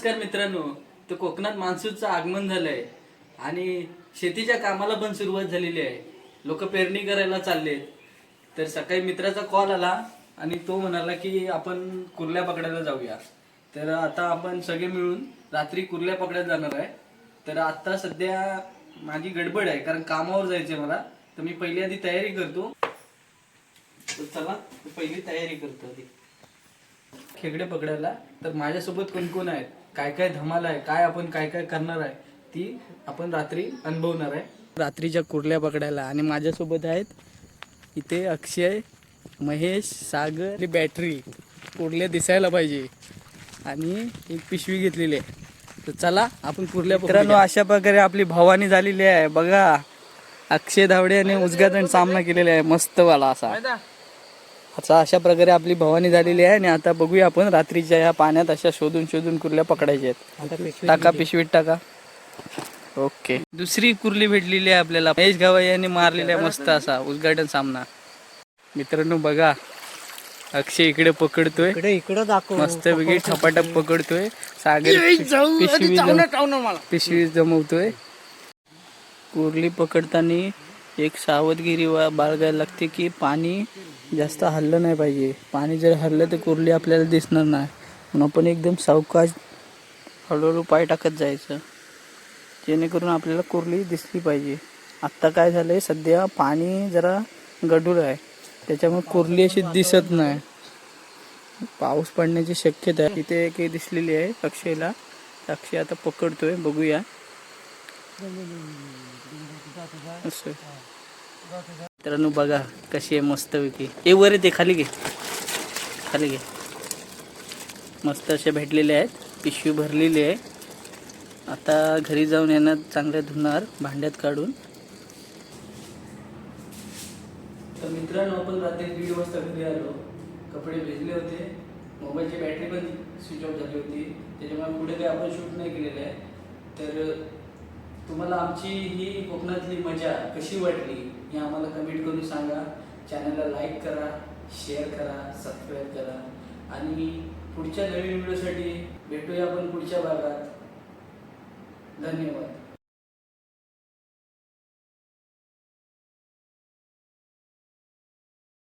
नमस्कार मित्रांनो. तर कोकणात मान्सूनचं आगमन झालंय आणि शेतीच्या कामाला पण सुरुवात झालेली आहे. लोक पेरणी करायला चालले तर सकाळी मित्राचा कॉल आला आणि तो म्हणाला की आपण कुर्ल्या पकडायला जाऊया. तर आता आपण सगळे मिळून रात्री कुर्ल्या पकडायला जाणार आहे. तर आता सध्या माझी गडबड आहे कारण कामावर जायचंय मला. तर मी पहिली आधी तयारी करतो. तर चला पहिली तयारी करतो आधी. खेकडे पकडायला तर माझ्यासोबत कोण कोण आहेत? काय काय धमाल आहे? काय आपण काय काय करणार आहे? ती आपण रात्री अनुभवणार आहे. रात्रीच्या कुर्ल्या पकडायला आणि माझ्यासोबत आहेत इथे अक्षय महेश सागर आणि बॅटरी कुर्ल्या दिसायला पाहिजे. आणि एक पिशवी घेतलेली आहे. तर चला आपण कुर्ल्या मित्रांनो अशा प्रकारे आपली भवानी झालेली आहे. बघा अक्षय धावडे आणि उद्घाटन सामना केलेला आहे. मस्त वाला असा. आता अशा प्रकारे आपली भवानी झालेली आहे आणि आता बघूया आपण रात्रीच्या या पाण्यात अशा शोधून शोधून कुर्ल्या पकडायच्या आहेत. टाका पिशवीत टाका. ओके. दुसरी कुर्ली भेटलेली आहे आपल्याला. महेश गवाई यांनी मारलेला आहे मस्त असा उद्घाटन सामना. मित्रांनो बघा अक्षय इकडे पकडतोय. इकडे इकडे दाखव. मस्त वेगळी ठपाटप पकडतोय. सागर पिशवी पिशवी जमवतोय. कुर्ली पकडताना एक सावधगिरी वा बाळगायला लागते की पाणी जास्त हल्लं नाही पाहिजे. पाणी जर हल्लं तर कुर्ली आपल्याला दिसणार नाही. म्हणून आपण एकदम सावकाश हळूहळू पाय टाकत जायचं. जेणेकरून आपल्याला कुर्ली दिसली पाहिजे. आत्ता काय झालं आहे सध्या पाणी जरा गडूळ आहे. त्याच्यामुळे कुर्ली अशी दिसत नाही. पाऊस पडण्याची शक्यता आहे. इथे एक दिसलेली आहे अक्षयला. अक्षय आता पकडतोय बघूया. असं मित्रांनो बघा कशी आहे मस्त विकी ए वर ते खाली घे. खाली घे. मस्त असे भेटलेले आहेत. पिशवी भरलेली आहे. आता घरी जाऊन यांना चांगल्या धुणार भांड्यात काढून. तर मित्रांनो आपण रात्री दीड वाजता घरी आलो. कपडे भिजले होते. मोबाईलची बॅटरी पण स्विच ऑफ झाली होती. त्याच्यामुळे पुढे काही आपण शूट नाही केलेलं आहे. तर तुम्हाला आमची ही कोकणातली मजा कशी वाटली हे आम्हाला कमेंट करून सांगा. चॅनलला लाईक करा शेअर करा सबस्क्राईब करा. आणि पुढच्या नवीन व्हिडिओसाठी भेटूया आपण पुढच्या भागात. धन्यवाद.